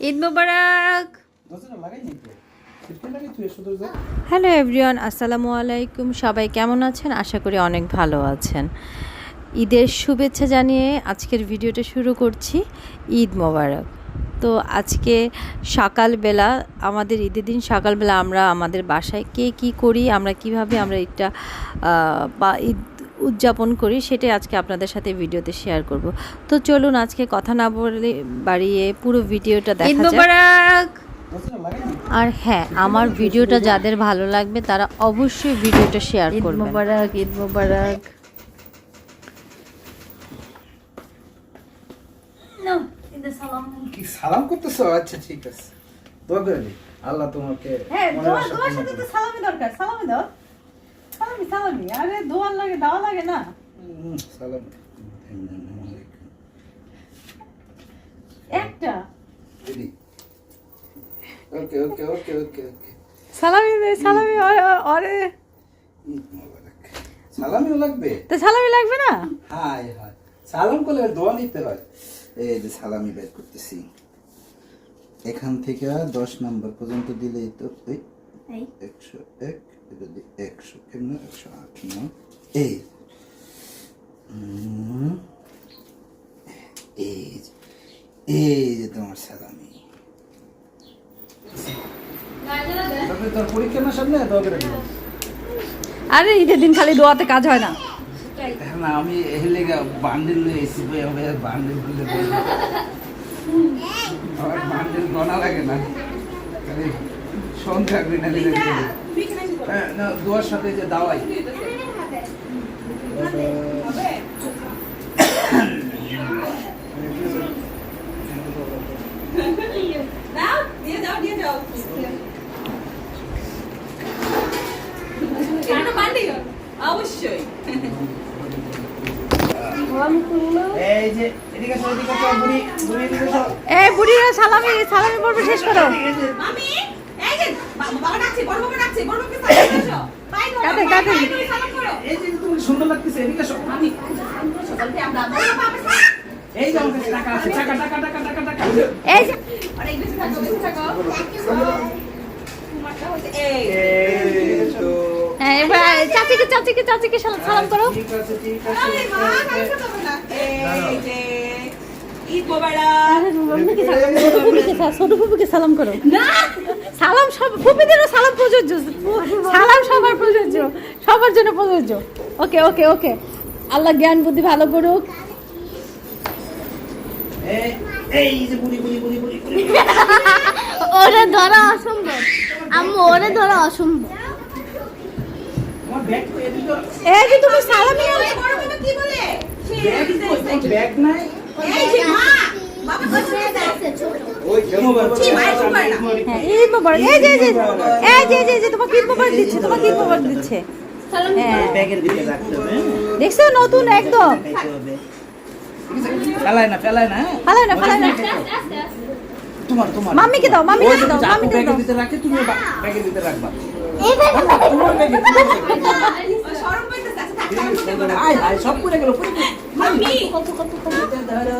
ঈদ মোবারক। Hello everyone আসসালামু আলাইকুম। সবাই কেমন আছেন? আশা করি অনেক ভালো আছেন। ঈদের শুভেচ্ছা জানিয়ে আজকের ভিডিওটা শুরু করছি ঈদ মোবারক। তো আজকে সকালবেলা আমাদের ঈদের দিন সকালবেলা আমরা আমাদের বাসায় কে কী করি আমরা কীভাবে আমরা ঈদটা বা ঈদ উদযাপন করি সেটাই আজকে আপনাদের সাথে ভিডিওতে শেয়ার করব। তো চলুন আজকে কথা না বলে বাড়িয়ে পুরো ভিডিওটা দেখা যাক। আর হ্যাঁ আমার ভিডিওটা যাদের ভালো লাগবে তারা অবশ্যই ভিডিওটা শেয়ার ঈদ করবেন। মোবারক ঈদ মোবারক! সালাম করতেছো? আচ্ছা ঠিক আছে। দোয়া করে আল্লাহ তোমাকে হ্যাঁ দোয়া আশা সাথে তো সালামি দরকার সালামি দাও। সালামি সালামি আরে দোয়ার লাগে দেওয়া লাগে না। সালাম। একটা। ওকে ওকে ওকে ওকে ওকে। সালামি দে সালামি অরে ঈদ লাগবে? তো সালামি লাগবে না? হাই হাই সালাম করলে দোয়া নিতে হয়। এই যে সালামি বের করতেছি। এখান থেকে দশ নম্বর পর্যন্ত দিলেই তো একশো এক। এটা দি একশো কেমন একশো আট নয় এই হুম, এই যে- এই যে তোমার সালামি তোর পরীক্ষা না সামনে? আরে ঈদের দিন খালি দোয়াতে কাজ হয় না। না আমি হেলে বান্ডিল এসি হবে বান্ডিল খুলে আমার বান্ডিল গনা লাগে না। গিনা হ্যাঁ না দুয়ার সাথে যে দাওয়াই। অবশ্যই এই যে এদিকে আসো এদিকে আসো বুড়ি বুড়িরা সালামি সালামি পর্ব শেষ করো। চাচিকে চাচিকে চাচিকে সালাম করো ঠিক আছে ঠিক আছে ছোট ফুপিকে সালাম করো না। সালাম সব ফুপিদেরও সালাম প্রযোজ্য। সালাম সবার প্রযোজ্য। সবার জন্য প্রযোজ্য। ওকে ওকে ওকে। আল্লাহ জ্ঞান বুদ্ধি ভালো করুক। ওরে ধরা অসম্ভব। আম্মু ওরে ধরা অসম্ভব। ব্যাগ কই এদিকে। এই যে তুমি সালামি কি বলে? ব্যাগ নাই। ব্যাগের দেখছ নতুন একদম ফেলায় না ফেলায় না হ্যাঁ? না ফালাই না তোমার তোমার মাম্মিকে দাও, মাম্মিকে যে দাও, মাম্মিকে ব্যাগের দাও। ভিতরে রাখে তুমি ব্যাগের ভিতরে রাখবা আয় আয় সব করে গেল করে গেল। মাম্মি এটা ধরো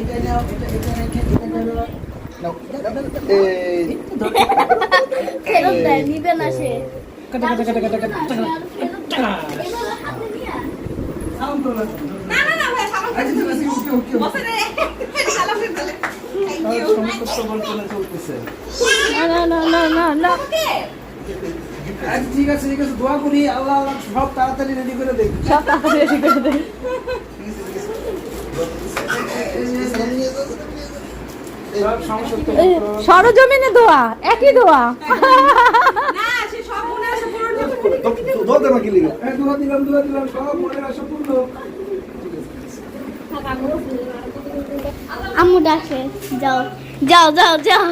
এটা নাও এটা এটা রেখে এটা ধরো ফেরত দেয় নিবে না সে কাটা কাটা কাটা কাটা কাটা করো না। না না ভাই সালাম ওকে, ওকে। বসে রে সালাম করতে বলে থ্যাংক ইউ করে। না না না না না না ঠিক আছে ঠিক আছে দোয়া করি আল্লাহ আল্লাহ সব তাড়াতাড়ি রেডি করে দেখ সব তাড়াতাড়ি এসে করে এই, সরজমিনে দোয়া একই দোয়া। না সে সব আছে পুরো দোয়া দেবা কি লিগা? এই দোয়া দিলাম দোয়া দিলাম সব আসা পূর্ণ। আম্মু ডাকে যাও যাও যাও যাও।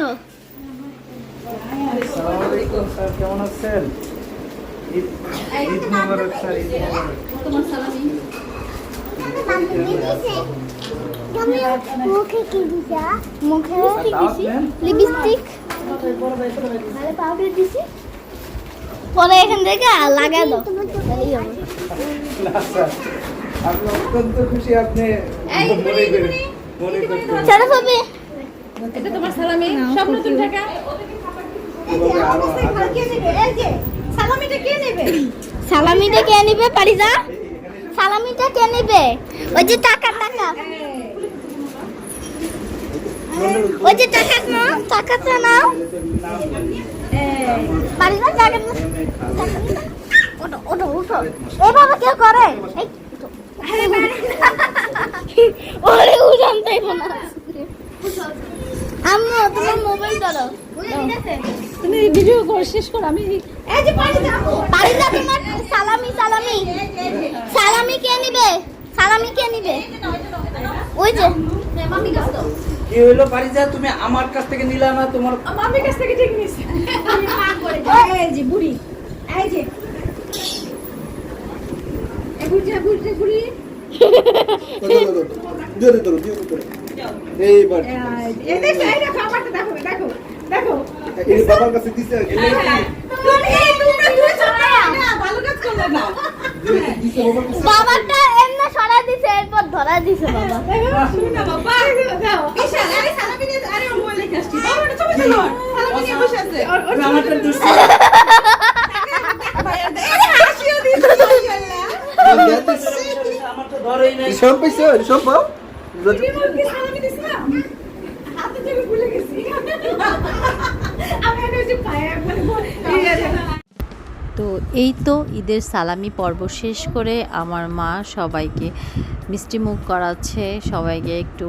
আসসালামু কেমন আছেন? মুখে লিপস্টিক পরে এখান থেকে অত্যন্ত খুশি আপনি এটা তোমার সালামি সব নতুন টাকা এভাবে আরও আরো- কে নেবে এই যে সালামিটা কে নেবে? সালামিটা কে নিবে, পারিজা? সালামিটা কে নিবে? ওই যে টাকা টাকা। ওই যে টাকা টাকা। টাকা না আম্মু, তোমার মোবাইল ধরো। তুমি ভিডিও কর শেষ করো আমি এই যে তোমার। সালামি সালামি। সালামি কে নিবে? সালামি কে নিবে? ওই যে। কি হইল পারিজা? তুমি আমার কাছ থেকে নিলা না তোমার মামির কাছ থেকে ঠিক নিছে। আমি ভাগ করে এই যে বুড়ি। এই যে। এই বুড়ি বুড়ি বুড়ি। ধরো, ধরো, ধরো, ধরো, ধরো, ধরো, ধরো। এইবার এই দেখো এই দেখো আমারটা দেখো। দেখো। দেখো এই বাবার কাছে দিছে তুমি এই বাবার কাছে। বাবাটা এমনি সরা দিছে এরপর ধরা দিছে বাবা। শুনা বাবা। দাও। বিশাল, আরে সালামি নিয়ে- আরে ওর মোবাইল রেখে আসছি। বাবা, ওটা সালামি নিয়ে বসে আছে। তুমি আমারটা দোষ ভাইয়া, আরে হাসিও দিচ্ছে, মাশাআল্লাহ। আমারটা ধরেই নাই। সব পাইছো সব পাও। সালামি তো এই তো ঈদের সালামি পর্ব শেষ করে আমার মা সবাইকে মিষ্টি মুখ করাচ্ছে, সবাইকে একটু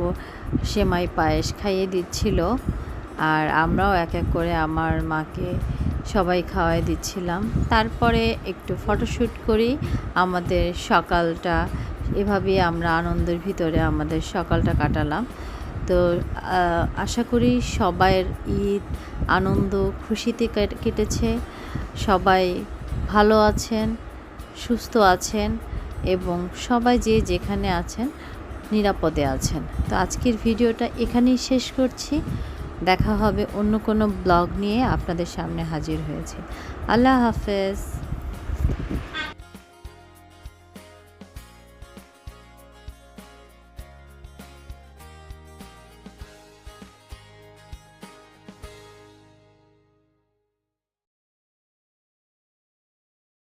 সেমাই পায়েস খাইয়ে দিচ্ছিল। আর আমরাও এক এক করে আমার মাকে সবাই খাওয়াই দিচ্ছিলাম। তারপরে একটু ফটোশ্যুট করি, আমাদের সকালটা এভাবেই আমরা আনন্দের ভিতরে আমাদের সকালটা কাটালাম। তো আশা করি সবাইয়ের ঈদ, আনন্দ, খুশিতে কেটেছে। সবাই ভালো আছেন, সুস্থ আছেন এবং সবাই যে যেখানে আছেন নিরাপদে আছেন। তো আজকের ভিডিওটা এখানেই শেষ করছি। দেখা হবে অন্য কোনো ব্লগ নিয়ে আপনাদের সামনে হাজির হয়েছে। আল্লাহ হাফেজ।